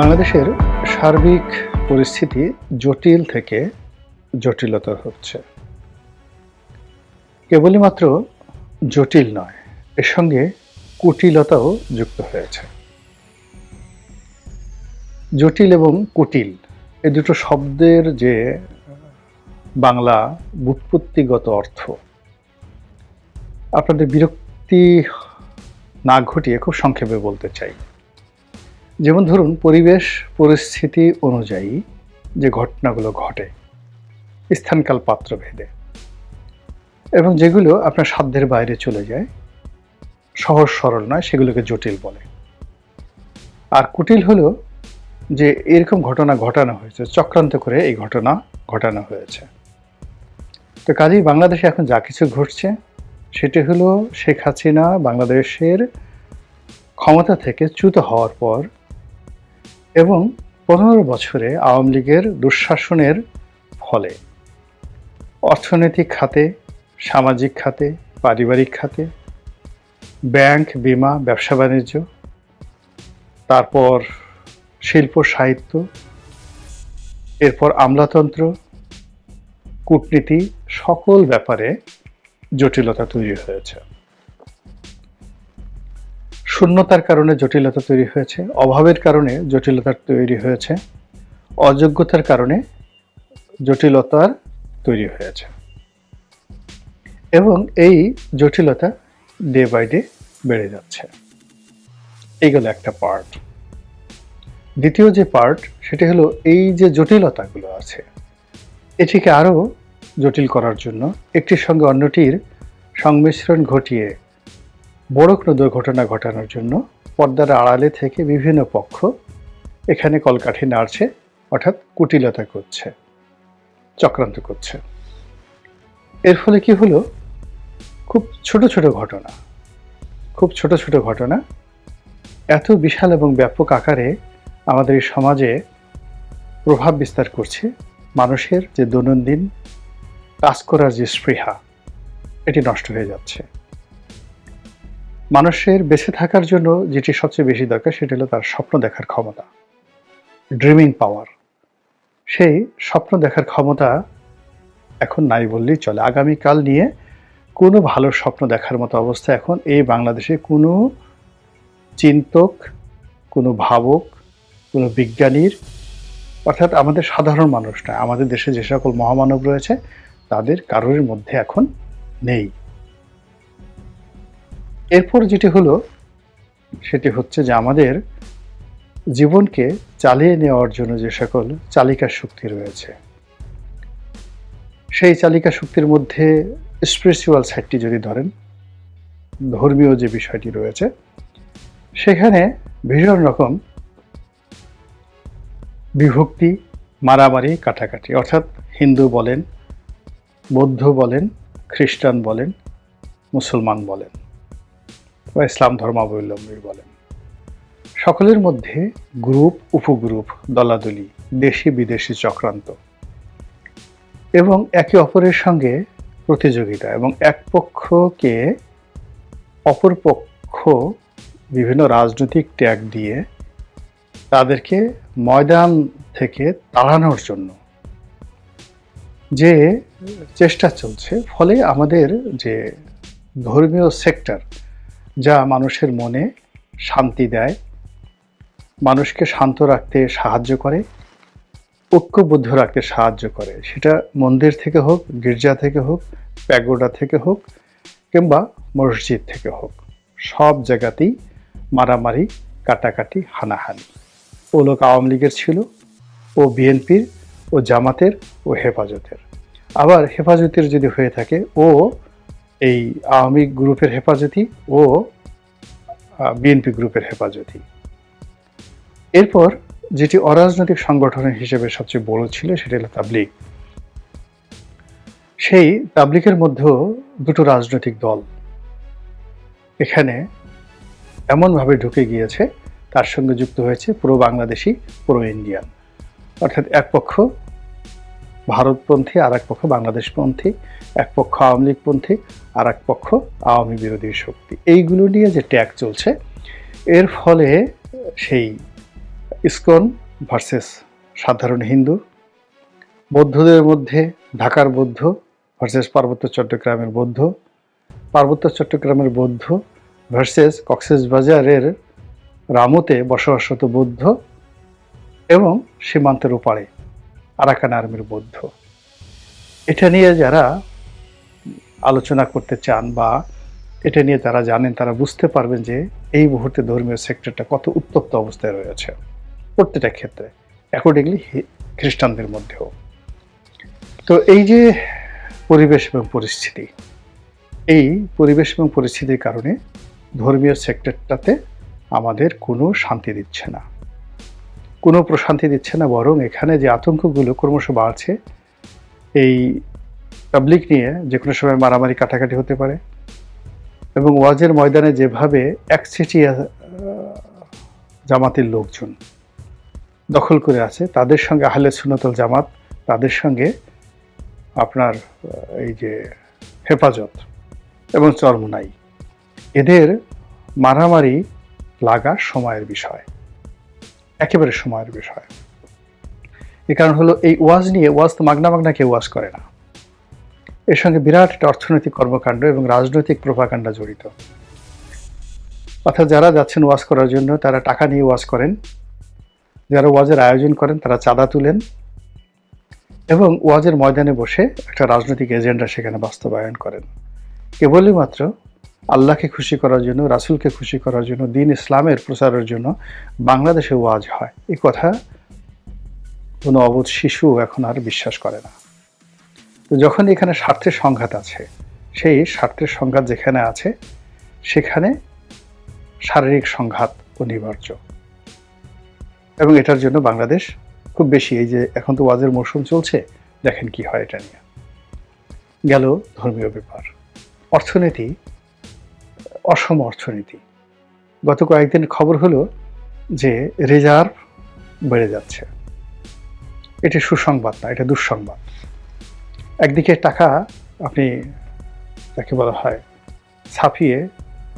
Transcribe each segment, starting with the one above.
বাংলাদেশের সার্বিক পরিস্থিতি জটিল থেকে জটিলতর হচ্ছে। কেবলই মাত্র জটিল নয়, এর সঙ্গে কুটিলতাও যুক্ত হয়েছে। জটিল এবং কুটিল এই দুটো শব্দের যে বাংলা বুৎপত্তিগত অর্থ, আপনাদের বিরক্তি না ঘটিয়ে খুব সংক্ষেপে বলতে চাই। যেমন ধরুন, পরিবেশ পরিস্থিতি অনুযায়ী যে ঘটনাগুলো ঘটে, স্থানকাল পাত্র ভেদে এবং যেগুলো আপনার সাধ্যের বাইরে চলে যায়, সহজ সরল নয়, সেগুলোকে জটিল বলে। আর কুটিল হলো যে এরকম ঘটনা ঘটানো হয়েছে, চক্রান্ত করে এই ঘটনা ঘটানো হয়েছে। তো কাজেই বাংলাদেশে এখন যা কিছু ঘটছে, সেটি হলো শেখ হাসিনা বাংলাদেশের ক্ষমতা থেকে চ্যুত হওয়ার পর এবং পনেরো বছরে আওয়ামী লীগের দুঃশাসনের ফলে অর্থনৈতিক খাতে, সামাজিক খাতে, পারিবারিক খাতে, ব্যাংক, বিমা, ব্যবসা বাণিজ্য, তারপর শিল্প, সাহিত্য, এরপর আমলাতন্ত্র, কূটনীতি, সকল ব্যাপারে জটিলতা তৈরি হয়েছে। শূন্যতার কারণে জটিলতা তৈরি হয়েছে, অভাবের কারণে জটিলতা তৈরি হয়েছে, অযোগ্যতার কারণে জটিলতার তৈরি হয়েছে। এবং এই জটিলতা ডে বাই ডে বেড়ে যাচ্ছে। এইগুলো একটা পার্ট দ্বিতীয় যে পার্ট সেটি হলো এই যে জটিলতাগুলো আছে, এটিকে আরও জটিল করার জন্য একটির সঙ্গে অন্যটির সংমিশ্রণ ঘটিয়ে বড় কোনো দুর্ঘটনা ঘটানোর জন্য পর্দার আড়ালে থেকে বিভিন্ন পক্ষ এখানে কলকাঠি নাড়ছে, অর্থাৎ কুটিলতা করছে, চক্রান্ত করছে। এর ফলে কি হলো? খুব ছোট ছোট ঘটনা। খুব ছোট ছোট ঘটনা। এত বিশাল এবং ব্যাপক আকারে আমাদের এই সমাজে প্রভাব বিস্তার করছে মানুষের যে দৈনন্দিন কাজ করার যে স্পৃহা, এটি নষ্ট হয়ে যাচ্ছে। মানুষের বেঁচে থাকার জন্য যেটি সবচেয়ে বেশি দরকার, সেটি হলো তার স্বপ্ন দেখার ক্ষমতা। ড্রিমিং পাওয়ার সেই স্বপ্ন দেখার ক্ষমতা এখন নাই বললেই চলে। আগামীকাল নিয়ে কোনো ভালো স্বপ্ন দেখার মতো অবস্থা এখন এই বাংলাদেশে কোনো চিন্তক, কোনো ভাবক, কোনো বিজ্ঞানীর, অর্থাৎ আমাদের সাধারণ মানুষ নয়, আমাদের দেশে যে সকল মহামানব রয়েছে, তাদের কারোর মধ্যে এখন নেই। এরপর যেটি হলো, সেটি হচ্ছে যে আমাদের জীবনকে চালিয়ে নেওয়ার জন্য যে সকল চালিকা শক্তি রয়েছে। সেই চালিকা শক্তির মধ্যে স্পিরিচুয়াল সাইডটি যদি ধরেন, ধর্মীয় যে বিষয়টি রয়েছে, সেখানে ভীষণ রকম বিভক্তি, মারামারি, কাটাকাটি। অর্থাৎ হিন্দু বলেন, বৌদ্ধ বলেন, খ্রিস্টান বলেন, মুসলমান বলেন। বা ইসলাম ধর্মাবলম্বী বলেন। সকলের মধ্যে গ্রুপ, উপগ্রুপ, দলাদলি, দেশি বিদেশি চক্রান্ত এবং একে অপরের সঙ্গে প্রতিযোগিতা এবং এক পক্ষকে অপর পক্ষ বিভিন্ন রাজনৈতিক ট্যাগ দিয়ে তাদেরকে ময়দান থেকে তাড়ানোর জন্য যে চেষ্টা চলছে। ফলে আমাদের যে ধর্মীয় সেক্টর যা মানুষের মনে শান্তি দেয়, মানুষকে শান্ত রাখতে সাহায্য করে, ঐক্যবদ্ধ রাখতে সাহায্য করে। সেটা মন্দির থেকে হোক, গির্জা থেকে হোক, প্যাগোডা থেকে হোক, কিংবা মসজিদ থেকে হোক, সব জায়গাতেই মারামারি, কাটাকাটি, হানাহানি। ও লোক আওয়ামী লীগের ছিল, ও বিএনপির, ও জামাতের, ও হেফাজতের। আবার হেফাজতের যদি হয়ে থাকে, ও এই আওয়ামী গ্রুপের হেফাজতি ও বিএনপি গ্রুপের হেফাজতি। এরপর যেটি অরাজনৈতিক সংগঠনের হিসেবে সবচেয়ে বড় ছিল সেটি হলো তাবলিগ। সেই তাবলিগের মধ্যেও দুটো রাজনৈতিক দল এখানে এমনভাবে ঢুকে গিয়েছে, তার সঙ্গে যুক্ত হয়েছে পুরো বাংলাদেশি, পুরো ইন্ডিয়ান। অর্থাৎ এক পক্ষ ভারতপন্থী আর এক পক্ষ বাংলাদেশপন্থী, এক পক্ষ আওয়ামী লীগপন্থী আর এক পক্ষ আওয়ামী বিরোধী শক্তি। এইগুলো নিয়ে যে ট্যাগ চলছে, এর ফলে সেই ইসকন ভার্সেস সাধারণ হিন্দু, বৌদ্ধদের মধ্যে ঢাকার বৌদ্ধ ভার্সেস পার্বত্য চট্টগ্রামের বৌদ্ধ, পার্বত্য চট্টগ্রামের বৌদ্ধ ভার্সেস কক্সবাজারের রামুতে বসবাসরত বৌদ্ধ এবং সীমান্তের ওপারে আরাকান আর্মির বৌদ্ধ। এটা নিয়ে যারা আলোচনা করতে চান বা এটা নিয়ে তারা জানেন, তারা বুঝতে পারবেন যে এই মুহূর্তে ধর্মীয় সেক্টরটা কত উত্তপ্ত অবস্থায় রয়েছে প্রত্যেকটা ক্ষেত্রে অ্যাকর্ডিংলি খ্রিস্টানদের মধ্যেও। তো এই যে পরিবেশ এবং পরিস্থিতি, এই পরিবেশ এবং পরিস্থিতির কারণে ধর্মীয় সেক্টরটাতে আমাদের কোনো শান্তি দিচ্ছে না। কোনো প্রশান্তি দিচ্ছে না, বরং এখানে যে আতঙ্কগুলো ক্রমশ বাড়ছে, এই পাবলিক নিয়ে যে কোনো সময় মারামারি কাটাকাটি হতে পারে এবং ওয়াজের ময়দানে যেভাবে একচেটিয়া জামাতের লোকজন দখল করে আছে, তাদের সঙ্গে আহলে সুনতল জামাত, তাদের সঙ্গে আপনার এই যে হেফাজত এবং চরমুনাই। এদের মারামারি লাগা সময়ের বিষয়। একেবারে সময়ের বিষয়। এ কারণ হলো এই ওয়াজ নিয়ে, ওয়াজ তো মাগনা মাগনা কেউ ওয়াজ করে না। এর সঙ্গে বিরাট একটা অর্থনৈতিক কর্মকাণ্ড এবং রাজনৈতিক প্রভাকাণ্ডা জড়িত। অর্থাৎ যারা যাচ্ছেন ওয়াজ করার জন্য, তারা টাকা নিয়ে ওয়াজ করেন। যারা ওয়াজের আয়োজন করেন, তারা চাঁদা তুলেন। এবং ওয়াজের ময়দানে বসে একটা রাজনৈতিক এজেন্ডা সেখানে বাস্তবায়ন করেন। কেবলই মাত্র আল্লাহকে খুশি করার জন্য, রাসুলকে খুশি করার জন্য, দিন ইসলামের প্রচারের জন্য বাংলাদেশে ওয়াজ হয়। এই কথা কোনো অবোধ শিশু এখন আর বিশ্বাস করে না। তো যখন এখানে স্বার্থের সংঘাত আছে, সেই স্বার্থের সংঘাত যেখানে আছে, সেখানে শারীরিক সংঘাত অনিবার্য। এবং এটার জন্য বাংলাদেশ খুব বেশি, এই যে এখন তো ওয়াজের মৌসুম চলছে, দেখেন কি হয় এটা নিয়ে। গেল ধর্মীয় ব্যাপার। অর্থনীতি অসম অর্থনীতি। গত কয়েকদিন খবর হলো যে রিজার্ভ বেড়ে যাচ্ছে। এটি সুসংবাদ না, এটা দুঃসংবাদ। একদিকে টাকা আপনি তাকে বলা হয় ছাপিয়ে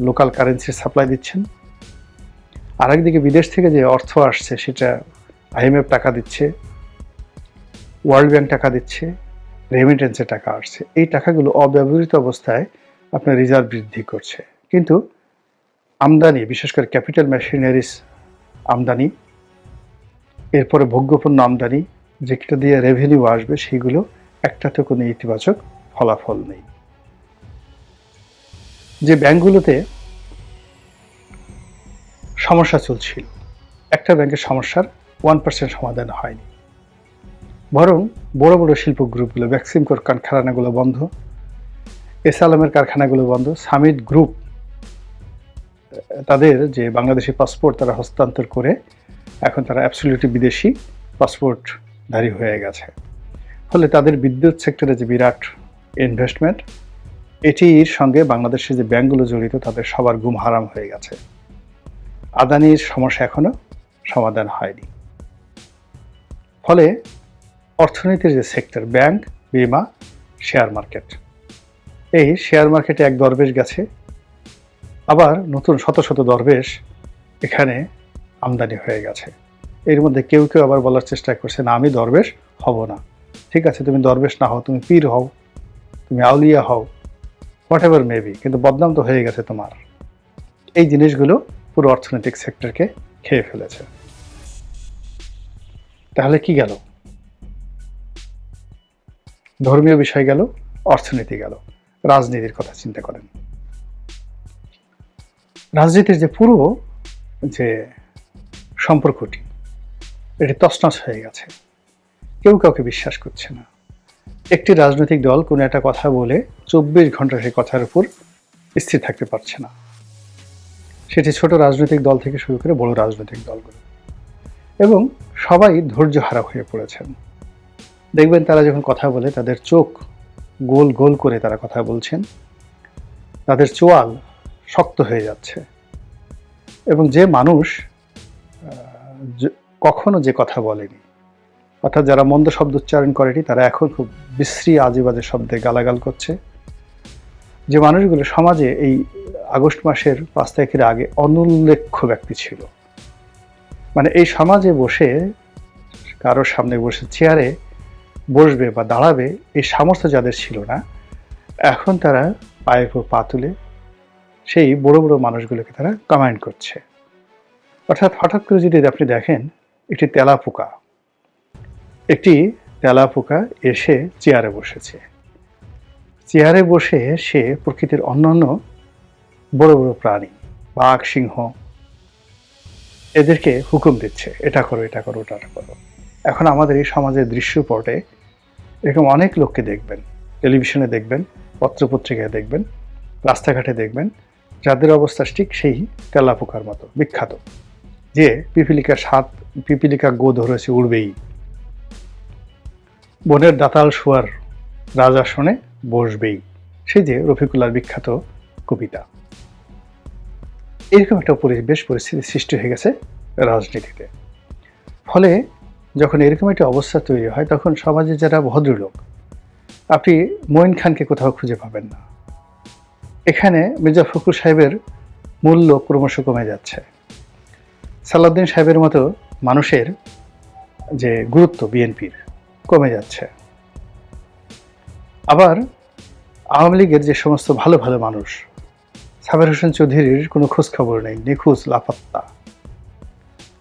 লোকাল কারেন্সির সাপ্লাই দিচ্ছেন। আর একদিকে বিদেশ থেকে যে অর্থ আসছে সেটা আইএমএফ টাকা দিচ্ছে ওয়ার্ল্ড ব্যাংক টাকা দিচ্ছে রেমিটেন্সের টাকা আসছে। এই টাকাগুলো অব্যবহৃত অবস্থায় আপনার রিজার্ভ বৃদ্ধি করছে। কিন্তু আমদানি, বিশেষ করে ক্যাপিটাল মেশিনারিস আমদানি, এরপরে ভোগ্যপণ্য আমদানি, যেটা দিয়ে রেভিনিউ আসবে, সেগুলো একটাতে কোনো ইতিবাচক ফলাফল নেই। যে ব্যাংকগুলোতে সমস্যা চলছিল, একটা ব্যাংকের সমস্যার ওয়ান পার্সেন্ট সমাধান হয়নি। বরং বড় বড় শিল্প গ্রুপগুলো ভ্যাকসিমকোর কারখানাগুলো বন্ধ এস আলমের কারখানাগুলো বন্ধ সামিট গ্রুপ তাদের যে বাংলাদেশি পাসপোর্ট তারা হস্তান্তর করে এখন তারা অ্যাবসলিউটলি বিদেশি পাসপোর্টধারী হয়ে গেছে। ফলে তাদের বিদ্যুৎ সেক্টরে যে বিরাট ইনভেস্টমেন্ট এটির সঙ্গে বাংলাদেশের যে ব্যাংকগুলো জড়িত তাদের সবার ঘুম হারাম হয়ে গেছে। আদানির সমস্যা এখনও সমাধান হয়নি। ফলে অর্থনীতির যে সেক্টর ব্যাংক বিমা শেয়ার মার্কেট এই শেয়ার মার্কেটে এক দরবেশ গেছে। আবার নতুন শত শত দরবেশ এখানে আমদানি হয়ে গেছে। এর মধ্যে কেউ কেউ আবার বলার চেষ্টা করছে, না, আমি দরবেশ হব না। ঠিক আছে, তুমি দরবেশ না হও, তুমি পীর হও, তুমি আউলিয়া হও হোয়াট এভার মেবি কিন্তু বদনাম তো হয়ে গেছে তোমার। এই জিনিসগুলো পুরো অর্থনৈতিক সেক্টরকে খেয়ে ফেলেছে। তাহলে কি গেল? ধর্মীয় বিষয় গেল, অর্থনীতি গেল। রাজনীতির কথা চিন্তা করেন। রাজনীতির যে পুরো যে সম্পর্কটি, এটি তছনছ হয়ে গেছে। কেউ কাউকে বিশ্বাস করছে না। একটি রাজনৈতিক দল কোনো একটা কথা বলে চব্বিশ ঘণ্টা সেই কথার উপর স্থির থাকতে পারছে না। সেটি ছোট রাজনৈতিক দল থেকে শুরু করে বড় রাজনৈতিক দলগুলো। এবং সবাই ধৈর্য হারা হয়ে পড়েছেন। দেখবেন তারা যখন কথা বলে, তাদের চোখ গোল গোল করে তারা কথা বলছেন। তাদের চোয়াল শক্ত হয়ে যাচ্ছে। এবং যে মানুষ কখনো যে কথা বলেনি, অর্থাৎ যারা মন্দ শব্দ উচ্চারণ করেনি, তারা এখন খুব বিশ্রী আজেবাজে শব্দে গালাগাল করছে। যে মানুষগুলো সমাজে এই আগস্ট মাসের পাঁচ তারিখের আগে অনুল্লেখ্য ব্যক্তি ছিল। মানে এই সমাজে বসে, কারোর সামনে বসে চেয়ারে বসবে বা দাঁড়াবে, এই সামর্থ্য যাদের ছিল না, এখন তারা উপর পা তুলে সেই বড় বড় মানুষগুলোকে তারা কমান্ড করছে। অর্থাৎ হঠাৎ করে যদি আপনি দেখেন, একটি তেলা পোকা একটি তেলা পোকা এসে চেয়ারে বসেছে। চেয়ারে বসে সে প্রকৃতির অন্যান্য বড় বড় প্রাণী, বাঘ, সিংহ, এদেরকে হুকুম দিচ্ছে, এটা করো এটা করো, ওটা করো। এখন আমাদের এই সমাজের দৃশ্যপটে এরকম অনেক লোককে দেখবেন, টেলিভিশনে দেখবেন, পত্রপত্রিকায় দেখবেন, রাস্তাঘাটে দেখবেন যাদের অবস্থা ঠিক সেই তেলাপোকার মতো, বিখ্যাত, যে পিপিলিকার সাত, পিপিলিকা গো ধরেছে উড়বেই। বনের দাতাল শুয়ার রাজাসনে বসবেই সে যে রফিকুল্লার বিখ্যাত কবিতা। এরকম একটা পরিবেশ পরিস্থিতি সৃষ্টি হয়ে গেছে রাজনীতিতে। ফলে যখন এরকম একটা অবস্থা তৈরি হয়, তখন সমাজে যারা ভদ্রলোক, আপনি মঈন খানকে কোথাও খুঁজে পাবেন না। এখানে মির্জা ফখরুল সাহেবের মূল্য ক্রমশ কমে যাচ্ছে। সালাউদ্দিন সাহেবের মতো মানুষের যে গুরুত্ব বিএনপির কমে যাচ্ছে। আবার আওয়ামী লীগের যে সমস্ত ভালো ভালো মানুষ, সাবের হোসেন চৌধুরীর কোনো খোঁজ খবর নেই, নিখোঁজ, লাপাত্তা।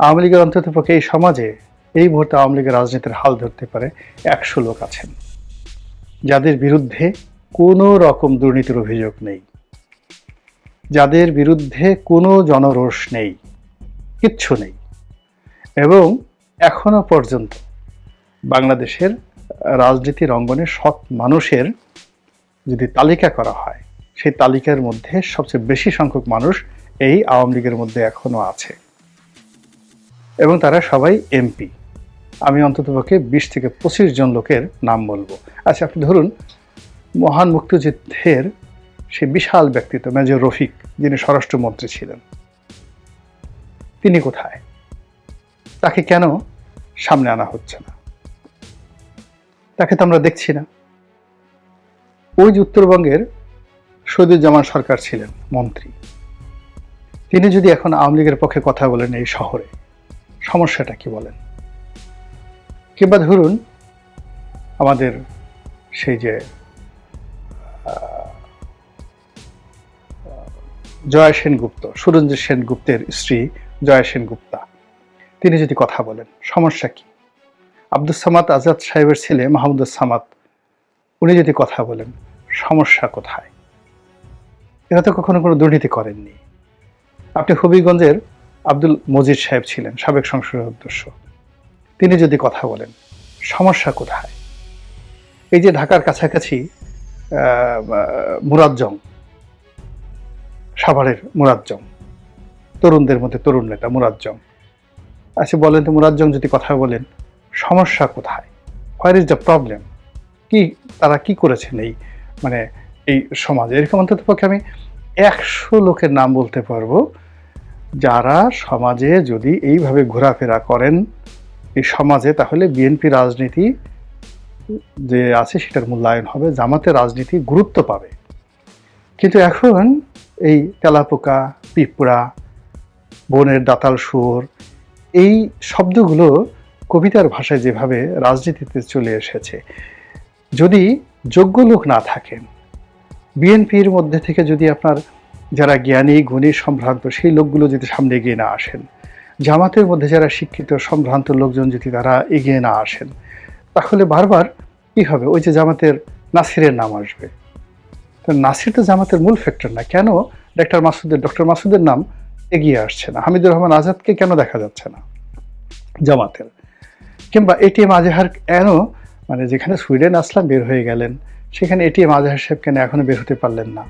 আওয়ামী লীগের অন্তত পক্ষে এই সমাজে এই মুহূর্তে আওয়ামী লীগের রাজনীতির হাল ধরতে পারে একশো লোক আছেন। যাদের বিরুদ্ধে কোনো রকম দুর্নীতির অভিযোগ নেই। যাদের বিরুদ্ধে কোনো জনরোষ নেই, কিচ্ছু নেই। এবং এখনও পর্যন্ত বাংলাদেশের রাজনীতির অঙ্গনে সৎ মানুষের যদি তালিকা করা হয়, সেই তালিকার মধ্যে সবচেয়ে বেশি সংখ্যক মানুষ এই আওয়ামী লীগের মধ্যে এখনও আছে। এবং তারা সবাই এমপি। আমি অন্ততপক্ষে বিশ থেকে পঁচিশ জন লোকের নাম বলব। আচ্ছা আপনি ধরুন মহান মুক্তিযুদ্ধের সে বিশাল ব্যক্তিত্ব, মেজর রফিক, যিনি স্বরাষ্ট্রমন্ত্রী ছিলেন। তিনি কোথায়? তাকে কেন সামনে আনা হচ্ছে না? তাকে তো আমরা দেখছি না। ওই যে উত্তরবঙ্গের শহীদুজ্জামান সরকার ছিলেন, মন্ত্রী। তিনি যদি এখন আওয়ামী লীগের পক্ষে কথা বলেন এই শহরে, সমস্যাটা কি বলেন? কিংবা ধরুন আমাদের সেই যে জয়া সেনগুপ্ত, সুরঞ্জিত সেনগুপ্তের স্ত্রী জয়া সেনগুপ্তা। তিনি যদি কথা বলেন, সমস্যা কি? আব্দুল সামাদ আজাদ সাহেবের ছেলে মাহমুদুল সামাদ, উনি যদি কথা বলেন, সমস্যা কোথায়? এরা তো কখনো কোনো দুর্নীতি করেননি। আপনি হবিগঞ্জের আব্দুল মজিদ সাহেব ছিলেন, সাবেক সংসদের সদস্য তিনি যদি কথা বলেন, সমস্যা কোথায়? এই যে ঢাকার কাছাকাছি মুরাজ্জম সাভারের মুরাজ্জম তরুণদের মধ্যে তরুণ নেতা মুরাজ্জম আচ্ছা বলেন তো মুরাজ্জম যদি কথা বলেন, সমস্যা কোথায়? হোয়ার ইজ দ্য প্রবলেম কি তারা কি করেছেন এই মানে এই সমাজে? এরকম অন্তত পক্ষে আমি একশো লোকের নাম বলতে পারব, যারা সমাজে যদি এইভাবে ঘোরাফেরা করেন, এই সমাজে তাহলে বিএনপি রাজনীতি যে আছে সেটার মূল্যায়ন হবে জামাতে রাজনীতি গুরুত্ব পাবে। কিন্তু এখন এই তেলাপোকা, পিঁপড়া, বনের দাতাল সুর এই শব্দগুলো কবিতার ভাষায় যেভাবে রাজনীতিতে চলে এসেছে। যদি যোগ্য লোক না থাকেন, বিএনপির মধ্যে থেকে যদি আপনার যারা জ্ঞানী, গুণী, সম্ভ্রান্ত, সেই লোকগুলো যদি সামনে এগিয়ে না আসেন, জামাতের মধ্যে যারা শিক্ষিত, সম্ভ্রান্ত লোকজন যদি তারা এগিয়ে না আসেন, তাহলে বারবার কী হবে? ওই যে জামাতের নাসিরের নাম আসবে। নাসির তো জামাতের মূল ফ্যাক্টর না। কেন ডাক্তার মাসুদের ডক্টর মাসুদের নাম এগিয়ে আসছে না। হামিদুর রহমান আজাদকে কেন দেখা যাচ্ছে না জামাতের? কিংবা এটিএম আজহার কেন মানে যেখানে সুইডেন আসলাম বের হয়ে গেলেন, সেখানে এটিএম আজহার সাহেব কেন এখনও বের হতে পারলেন না?